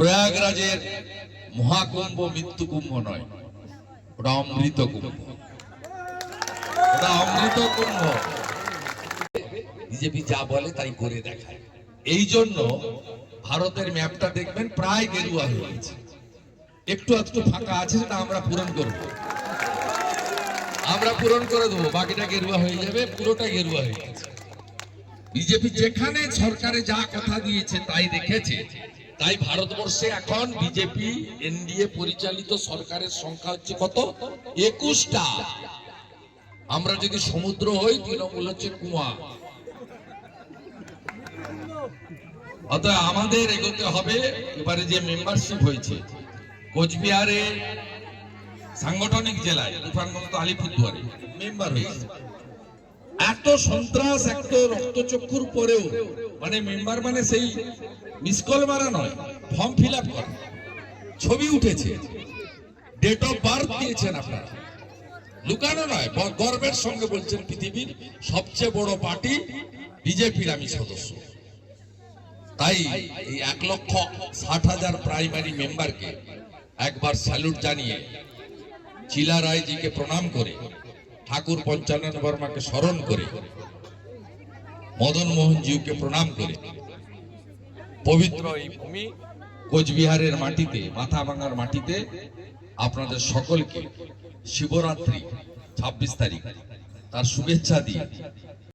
প্রয়াগরাজের মহাকুম্ভ মৃত্যু কুম্ভ নয়, ওটা অমৃত কুম্ভ। ওটা অমৃত কুম্ভ। বিজেপি যা বলে তাই করে দেখায়। এই জন্য ভারতের ম্যাপটা দেখবেন প্রায় গেরুয়া হয়ে গেছে। একটু একটু ফাঁকা আছে সেটা আমরা পূরণ করব। আমরা পূরণ করে দেবো, বাকিটা গেরুয়া হয়ে যাবে, পুরোটা গেরুয়া হয়ে গেছে। বিজেপি যেখানে সরকারে যা কথা দিয়েছে তাই রেখেছে তাই ভারতবর্ষে এখন বিজেপি এনডিএ পরিচালিত সরকারের সংখ্যা হচ্ছে কত? একুশটা। আমরা যদি সমুদ্র হই, তৃণমূল হচ্ছে কুয়া। অতএব আমাদের এগোতে হবে, এবারে যে মেম্বারশিপ হয়েছে কোচবিহারে সাংগঠনিক জেলায় তুফানগঞ্জ আলিপুরদুয়ারে মেম্বার হয়েছে। এত সন্ত্রাস, এত রক্তচক্ষুর পরেও মানে মেম্বার মানে সেই মিসকল মারা নয়, ফর্ম ফিল আপ করা। ছবি উঠেছে। ডেট অফ বার্থ দিয়েছেন আপনারা। লুকানো নয় গর্বের সঙ্গে বলছেন পৃথিবীর সবচেয়ে বড় পার্টি বিজেপির আমি সদস্য। তাই এই এক লক্ষ ষাট হাজার প্রাইমারি মেম্বারকে একবার স্যালুট জানিয়ে চিলা রায়জিকে প্রণাম করে ঠাকুর পঞ্চানন বর্মাকে স্মরণ করে মদন মোহন জিউকে প্রণাম করে, পবিত্র এই ভূমি কোচবিহারের মাটিতে, মাথা ভাঙার মাটিতে আপনাদের সকলকে শিবরাত্রি ছাব্বিশ তারিখ, তার শুভেচ্ছা দিয়ে